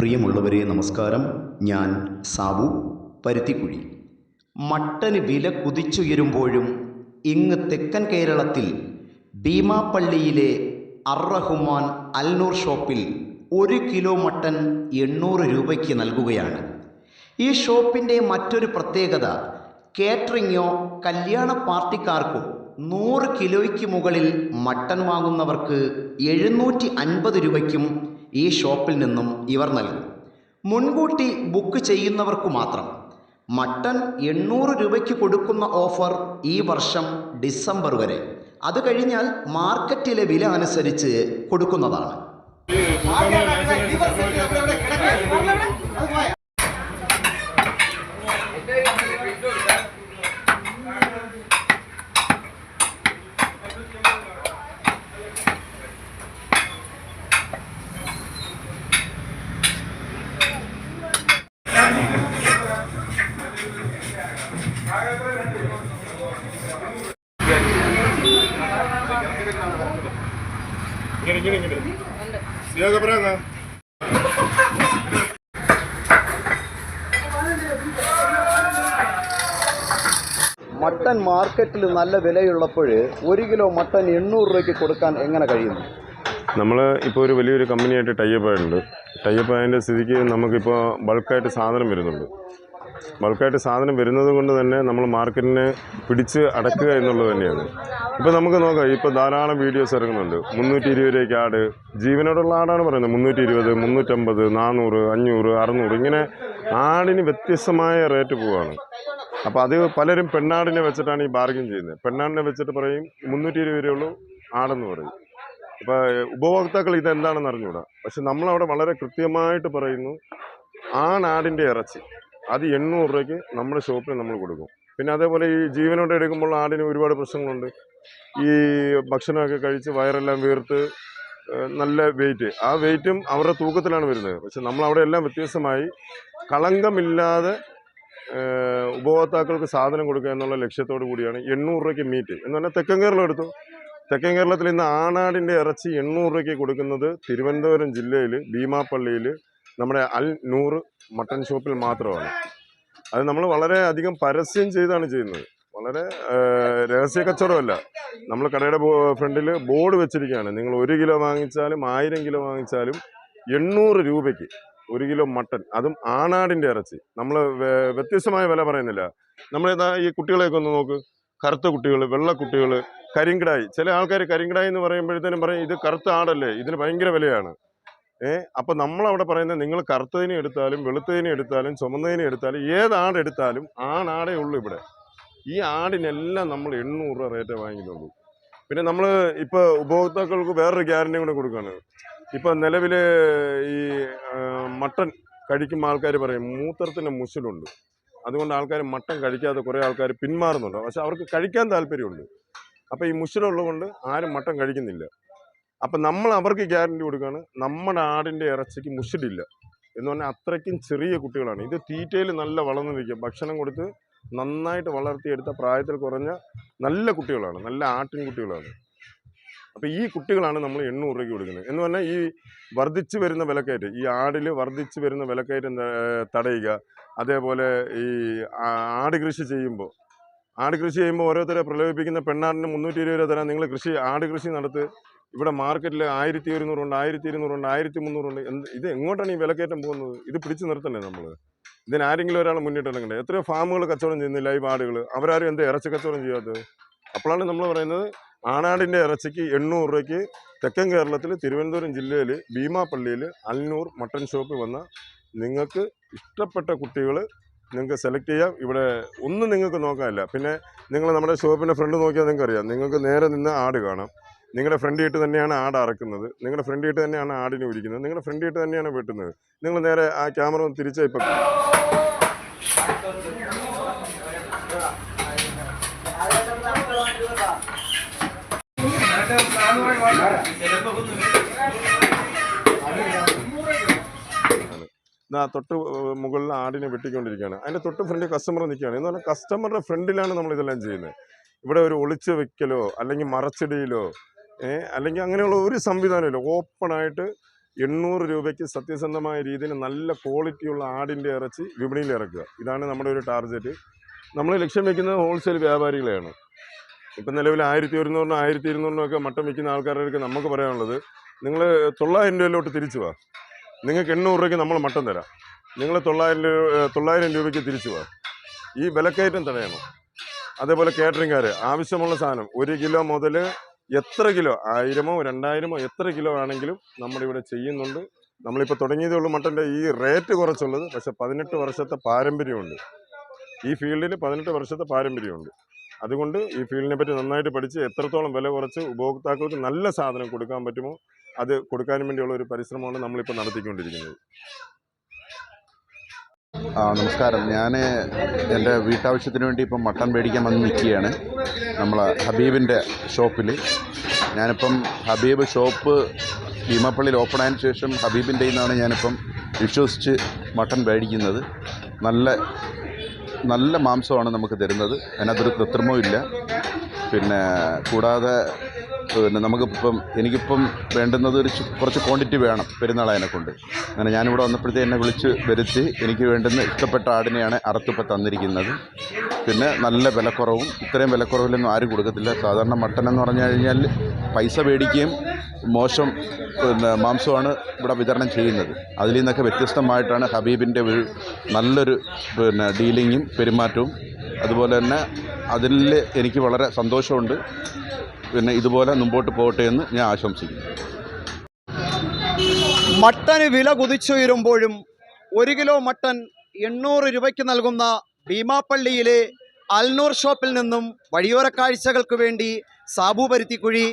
പ്രിയമുള്ളവരെ നമസ്കാരം. ഞാൻ സാബു പരുത്തിക്കുഴി. മട്ടന് വില കുതിച്ചുയരുമ്പോഴും ഇങ്ങ് തെക്കൻ കേരളത്തിൽ ഭീമാപ്പള്ളിയിലെ അർറഹുമാൻ അൽനൂർ ഷോപ്പിൽ ഒരു കിലോ മട്ടൻ എണ്ണൂറ് രൂപയ്ക്ക് നൽകുകയാണ്. ഈ ഷോപ്പിന്റെ മറ്റൊരു പ്രത്യേകത കേറ്ററിങ്ങോ കല്യാണ പാർട്ടിക്കാർക്കോ നൂറ് കിലോയ്ക്ക് മുകളിൽ മട്ടൻ വാങ്ങുന്നവർക്ക് എഴുന്നൂറ്റി അൻപത് രൂപയ്ക്കും ഈ ഷോപ്പിൽ നിന്നും ഇവർ നൽകും. മുൻകൂട്ടി ബുക്ക് ചെയ്യുന്നവർക്ക് മാത്രം. മട്ടൺ എണ്ണൂറ് രൂപയ്ക്ക് കൊടുക്കുന്ന ഓഫർ ഈ വർഷം ഡിസംബർ വരെ. അത് കഴിഞ്ഞാൽ മാർക്കറ്റിലെ വില അനുസരിച്ച് കൊടുക്കുന്നതാണ്. സിയാഗബ്രാങ്ങ മട്ടൻ മാർക്കറ്റിൽ നല്ല വിലയുള്ളപ്പോൾ ഒരു കിലോ മട്ടൻ എണ്ണൂറ് രൂപയ്ക്ക് കൊടുക്കാൻ എങ്ങനെ കഴിയുന്നു? നമ്മൾ ഇപ്പോൾ ഒരു വലിയൊരു കമ്പനിയായിട്ട് ടൈപ്പ് ആയിട്ടുണ്ട്. ടൈപ്പ് ആയതിന്റെ സ്ഥിതിക്ക് നമുക്കിപ്പോൾ ബൾക്കായിട്ട് സാധനം വരുന്നുണ്ട്. ബൾക്കായിട്ട് സാധനം വരുന്നത് കൊണ്ട് തന്നെ നമ്മൾ മാർക്കറ്റിനെ പിടിച്ച് അടക്കുക എന്നുള്ളത് തന്നെയാണ്. ഇപ്പോൾ നമുക്ക് നോക്കാം ഇപ്പോൾ ധാരാളം വീഡിയോസ് ഇറങ്ങുന്നുണ്ട്. മുന്നൂറ്റി ഇരുപത് രൂപയ്ക്ക് ആട്. ജീവനോടുള്ള ആടാണ് പറയുന്നത്. മുന്നൂറ്റി ഇരുപത് മുന്നൂറ്റമ്പത് നാനൂറ് അഞ്ഞൂറ് അറുന്നൂറ് ഇങ്ങനെ ആടിന് വ്യത്യസ്തമായ റേറ്റ് പോവുകയാണ് അപ്പോൾ അത് പലരും പെണ്ണാടിനെ വെച്ചിട്ടാണ് ഈ ബാർഗിൻ ചെയ്യുന്നത്. പെണ്ണാടിനെ വെച്ചിട്ട് പറയും മുന്നൂറ്റി ഇരുപത് രൂപയുള്ളൂ ആടെന്ന് പറയും. അപ്പോൾ ഉപഭോക്താക്കൾ ഇതെന്താണെന്ന് അറിഞ്ഞുകൂടാ? പക്ഷെ നമ്മളവിടെ വളരെ കൃത്യമായിട്ട് പറയുന്നു ആണാടിന്റെ ഇറച്ചി. അത് എണ്ണൂറ് രൂപയ്ക്ക് നമ്മുടെ ഷോപ്പിൽ നമ്മൾ കൊടുക്കും. പിന്നെ അതേപോലെ ഈ ജീവനോടെ എടുക്കുമ്പോൾ ആടിന് ഒരുപാട് പ്രശ്നങ്ങളുണ്ട്. ഈ ഭക്ഷണമൊക്കെ കഴിച്ച് വയറെല്ലാം വീർത്ത് നല്ല വെയിറ്റ് ആ വെയിറ്റും അവരുടെ തൂക്കത്തിലാണ് വരുന്നത്. പക്ഷെ നമ്മൾ അവിടെ എല്ലാം വ്യത്യസ്തമായി കളങ്കമില്ലാതെ ഉപഭോക്താക്കൾക്ക് സാധനം കൊടുക്കുക എന്നുള്ള ലക്ഷ്യത്തോടു കൂടിയാണ് എണ്ണൂറ് രൂപയ്ക്ക് മീറ്റ് എന്ന് പറഞ്ഞാൽ തെക്കൻ കേരളം എടുത്തു. തെക്കൻ കേരളത്തിൽ ഇന്ന് ആണാടിന്റെ ഇറച്ചി എണ്ണൂറ് രൂപയ്ക്ക് കൊടുക്കുന്നത് തിരുവനന്തപുരം ജില്ലയിൽ ഭീമാപ്പള്ളിയിൽ നമ്മുടെ അൽ നൂറ് മട്ടൺ ഷോപ്പിൽ മാത്രമാണ്. അത് നമ്മൾ വളരെ അധികം പരസ്യം ചെയ്താണ് ചെയ്യുന്നത്. വളരെ രഹസ്യ കച്ചവടമല്ല. നമ്മൾ കടയുടെ ഫ്രണ്ടിൽ ബോർഡ് വെച്ചിരിക്കുകയാണ്. നിങ്ങൾ ഒരു കിലോ വാങ്ങിച്ചാലും ആയിരം കിലോ വാങ്ങിച്ചാലും എണ്ണൂറ് രൂപയ്ക്ക് ഒരു കിലോ മട്ടൺ. അതും ആണാടിന്റെ ഇറച്ചി. നമ്മൾ വ്യത്യസ്തമായ വില പറയുന്നില്ല. നമ്മളിതാ ഈ കുട്ടികളെയൊക്കെ ഒന്ന് നോക്ക്. കറുത്ത കുട്ടികൾ വെള്ള കുട്ടികൾ കരിങ്കിടായി. ചില ആൾക്കാർ കരിങ്കിടായി എന്ന് പറയുമ്പോഴത്തേനും പറയും ഇത് കറുത്ത ആടല്ലേ? ഇതിന് ഭയങ്കര വിലയാണ്. ഏ അപ്പം നമ്മളവിടെ പറയുന്നത് നിങ്ങൾ കറുത്തതിനെ എടുത്താലും വെളുത്തതിനെ എടുത്താലും ചുമന്നതിനെ എടുത്താലും ഏത് ആട് എടുത്താലും ആണാടേ ഉള്ളൂ ഇവിടെ. ഈ ആടിനെല്ലാം നമ്മൾ എണ്ണൂറ് രൂപ റേറ്റേ വാങ്ങിക്കുന്നുള്ളൂ പിന്നെ നമ്മൾ ഇപ്പോൾ ഉപഭോക്താക്കൾക്ക് വേറൊരു ഗ്യാരണ്ടി കൂടെ കൊടുക്കുകയാണ്. ഇപ്പം നിലവിൽ ഈ മട്ടൺ കഴിക്കുമ്പോൾ ആൾക്കാർ പറയും മൂത്രത്തിന് മുശലുണ്ട്. അതുകൊണ്ട് ആൾക്കാർ മട്ടൺ കഴിക്കാതെ കുറേ ആൾക്കാർ പിന്മാറുന്നുണ്ട്. പക്ഷെ അവർക്ക് കഴിക്കാൻ താല്പര്യമുണ്ട്. അപ്പോൾ ഈ മുശലുള്ളത് കൊണ്ട് ആരും മട്ടൺ കഴിക്കുന്നില്ല. അപ്പം നമ്മൾ അവർക്ക് ഗ്യാരണ്ടി കൊടുക്കുകയാണ് നമ്മുടെ ആടിന്റെ ഇറച്ചിക്ക് മുഷിടില്ല. എന്ന് പറഞ്ഞാൽ അത്രയ്ക്കും ചെറിയ കുട്ടികളാണ്. ഇത് തീറ്റയിൽ നല്ല വളർന്നു നിൽക്കും. ഭക്ഷണം കൊടുത്ത് നന്നായിട്ട് വളർത്തിയെടുത്ത പ്രായത്തിൽ കുറഞ്ഞ നല്ല കുട്ടികളാണ്. നല്ല ആട്ടിൻകുട്ടികളാണ്. അപ്പോൾ ഈ കുട്ടികളാണ് നമ്മൾ എണ്ണൂറ് രൂപയ്ക്ക് കൊടുക്കുന്നത്. എന്ന് പറഞ്ഞാൽ ഈ വർദ്ധിച്ചു വരുന്ന വിലക്കയറ്റം ഈ ആടിൽ വർദ്ധിച്ചു വരുന്ന വിലക്കയറ്റം തടയുക അതേപോലെ ഈ ആട് കൃഷി ചെയ്യുമ്പോൾ ആട് കൃഷി ചെയ്യുമ്പോൾ ഓരോരുത്തരെ പ്രലോഭിപ്പിക്കുന്ന പെണ്ണാടിന് മുന്നൂറ്റി ഇരുപത് രൂപ തരാം നിങ്ങൾ കൃഷി ആട് കൃഷി നടത്ത് ഇവിടെ മാർക്കറ്റിൽ ആയിരത്തി ഒരുന്നൂറുണ്ട് ആയിരത്തി ഇരുന്നൂറുണ്ട് ആയിരത്തി മുന്നൂറുണ്ട് എന്ത് ഇത് എങ്ങോട്ടാണ് ഈ വിലക്കയറ്റം പോകുന്നത്? ഇത് പിടിച്ചു നിർത്തണ്ടേ നമ്മൾ ഇതിന് ആരെങ്കിലും ഒരാൾ മുന്നിട്ടിറങ്ങണ്ടേ എത്രയോ ഫാമുകൾ കച്ചവടം ചെയ്യുന്നില്ല ഈ ആടുകൾ അവരാരും എന്താ ഇറച്ചി കച്ചവടം ചെയ്യാത്തത്? അപ്പോഴാണ് നമ്മൾ പറയുന്നത് ആണാടിന്റെ ഇറച്ചിക്ക് എണ്ണൂറ് രൂപയ്ക്ക് തെക്കൻ കേരളത്തിൽ തിരുവനന്തപുരം ജില്ലയിൽ ഭീമാപ്പള്ളിയിൽ അൽനൂർ മട്ടൺ ഷോപ്പിൽ വന്ന നിങ്ങൾക്ക് ഇഷ്ടപ്പെട്ട കുട്ടികൾ നിങ്ങൾക്ക് സെലക്ട് ചെയ്യാം. ഇവിടെ ഒന്നും നിങ്ങൾക്ക് നോക്കാനില്ല. പിന്നെ നിങ്ങൾ നമ്മുടെ ഷോപ്പിന്റെ ഫ്രണ്ട് നോക്കിയാൽ നിങ്ങൾക്കറിയാം. നിങ്ങൾക്ക് നേരെ നിന്ന് ആട് കാണാം. നിങ്ങളുടെ ഫ്രണ്ടിയിട്ട് തന്നെയാണ് ആട് അറക്കുന്നത്. നിങ്ങളുടെ ഫ്രണ്ടിയിട്ട് തന്നെയാണ് ആടിനെ ഒരുക്കുന്നത് നിങ്ങളുടെ ഫ്രണ്ടിയിട്ട് തന്നെയാണ് വെട്ടുന്നത്. നിങ്ങൾ നേരെ ആ ക്യാമറ ഒന്ന് തിരിച്ചാൽ ഇപ്പം ഇതാ തൊട്ട് മുകളിൽ ആടിനെ വെട്ടിക്കൊണ്ടിരിക്കുകയാണ്. അതിന്റെ തൊട്ട് ഫ്രണ്ട് കസ്റ്റമർ നിൽക്കുകയാണ്. എന്ന് പറഞ്ഞാൽ കസ്റ്റമറുടെ ഫ്രണ്ടിലാണ് നമ്മൾ ഇതെല്ലാം ചെയ്യുന്നത്. ഇവിടെ ഒരു ഒളിച്ചു വെക്കലോ അല്ലെങ്കിൽ മറച്ചിടിയിലോ അല്ലെങ്കിൽ അങ്ങനെയുള്ള ഒരു സംവിധാനമില്ല. ഓപ്പണായിട്ട് എണ്ണൂറ് രൂപയ്ക്ക് സത്യസന്ധമായ രീതിയിൽ നല്ല ക്വാളിറ്റിയുള്ള ആടിന്റെ ഇറച്ചി വിപണിയിൽ ഇറക്കുക. ഇതാണ് നമ്മുടെ ഒരു ടാർഗറ്റ് നമ്മൾ ലക്ഷ്യം വെക്കുന്നത് ഹോൾസെയിൽ വ്യാപാരികളെയാണ്. ഇപ്പം നിലവിൽ ആയിരത്തി ഒരുന്നൂറിനും ആയിരത്തി ഇരുന്നൂറിനും ഒക്കെ മട്ടൻ വിൽക്കുന്ന ആൾക്കാരുടെ നമുക്ക് പറയാനുള്ളത് നിങ്ങൾ തൊള്ളായിരം രൂപയിലോട്ട് തിരിച്ചു വാ. നിങ്ങൾക്ക് എണ്ണൂറ് രൂപയ്ക്ക് നമ്മൾ മട്ടം തരാം. നിങ്ങൾ തൊള്ളായിരം തൊള്ളായിരം രൂപയ്ക്ക് തിരിച്ചു വാ. ഈ വിലക്കയറ്റം തടയണം. അതേപോലെ കേറ്ററിംഗുകാർ ആവശ്യമുള്ള സാധനം ഒരു കിലോ മുതൽ എത്ര കിലോ? ആയിരമോ രണ്ടായിരമോ എത്ര കിലോ ആണെങ്കിലും നമ്മളിവിടെ ചെയ്യുന്നുണ്ട്. നമ്മളിപ്പോൾ തുടങ്ങിയതേ ഉള്ളൂ മട്ടന്റെ ഈ റേറ്റ് കുറച്ചുള്ളത്. പക്ഷേ പതിനെട്ട് വർഷത്തെ പാരമ്പര്യമുണ്ട്. ഈ ഫീൽഡിൽ പതിനെട്ട് വർഷത്തെ പാരമ്പര്യമുണ്ട്. അതുകൊണ്ട് ഈ ഫീൽഡിനെ പറ്റി നന്നായിട്ട് പഠിച്ച് എത്രത്തോളം വില കുറച്ച് ഉപഭോക്താക്കൾക്ക് നല്ല സാധനം കൊടുക്കാൻ പറ്റുമോ അത് കൊടുക്കാനും വേണ്ടിയുള്ള ഒരു പരിശ്രമമാണ് നമ്മളിപ്പോൾ നടത്തിക്കൊണ്ടിരിക്കുന്നത്. നമസ്കാരം. ഞാൻ എന്റെ വീട്ടാവശ്യത്തിന് വേണ്ടി ഇപ്പം മട്ടൺ മേടിക്കാൻ വന്ന് നിൽക്കുകയാണ്. നമ്മൾ ഹബീബിന്റെ ഷോപ്പിൽ ഞാനിപ്പം ഹബീബ് ഷോപ്പ് ഭീമപ്പള്ളിയിൽ ഓപ്പൺ ആയതിനു ശേഷം ഹബീബിന്റെ നിന്നാണ് ഞാനിപ്പം വിശ്വസിച്ച് മട്ടൺ മേടിക്കുന്നത്. നല്ല നല്ല മാംസമാണ് നമുക്ക് തരുന്നത്. അതിനകത്തൊരു കൃത്രിമവും ഇല്ല. പിന്നെ കൂടാതെ പിന്നെ നമുക്കിപ്പം എനിക്കിപ്പം വേണ്ടുന്നത് ഒരു കുറച്ച് ക്വാണ്ടിറ്റി വേണം പെരുന്നാളതിനെ കൊണ്ട്. അങ്ങനെ ഞാനിവിടെ വന്നപ്പോഴത്തേ എന്നെ വിളിച്ച് വരുത്തി എനിക്ക് വേണ്ടുന്ന ഇഷ്ടപ്പെട്ട ആടിനെയാണ് അറുത്തിപ്പോൾ തന്നിരിക്കുന്നത്. പിന്നെ നല്ല വിലക്കുറവും ഇത്രയും വിലക്കുറവിലൊന്നും ആരും കൊടുക്കത്തില്ല. സാധാരണ മട്ടൻ എന്ന് പറഞ്ഞു കഴിഞ്ഞാൽ പൈസ മേടിക്കുകയും മോശം പിന്നെ മാംസമാണ് ഇവിടെ വിതരണം ചെയ്യുന്നത്. അതിൽ നിന്നൊക്കെ വ്യത്യസ്തമായിട്ടാണ് ഹബീബിന്റെ നല്ലൊരു പിന്നെ ഡീലിങ്ങും പെരുമാറ്റവും. അതുപോലെ തന്നെ അതിൽ എനിക്ക് വളരെ സന്തോഷമുണ്ട്. പിന്നെ ഇതുപോലെ മുമ്പോട്ട് പോകട്ടെ എന്ന് ഞാൻ ആശംസിക്കുന്നു. മട്ടന് വില കുതിച്ചുയരുമ്പോഴും ഒരു കിലോ മട്ടൻ എണ്ണൂറ് രൂപയ്ക്ക് നൽകുന്ന ഭീമാപ്പള്ളിയിലെ അൽനൂർ ഷോപ്പിൽ നിന്നും വഴിയോര കാഴ്ചകൾക്ക് വേണ്ടി സാബു പരുത്തിക്കുഴി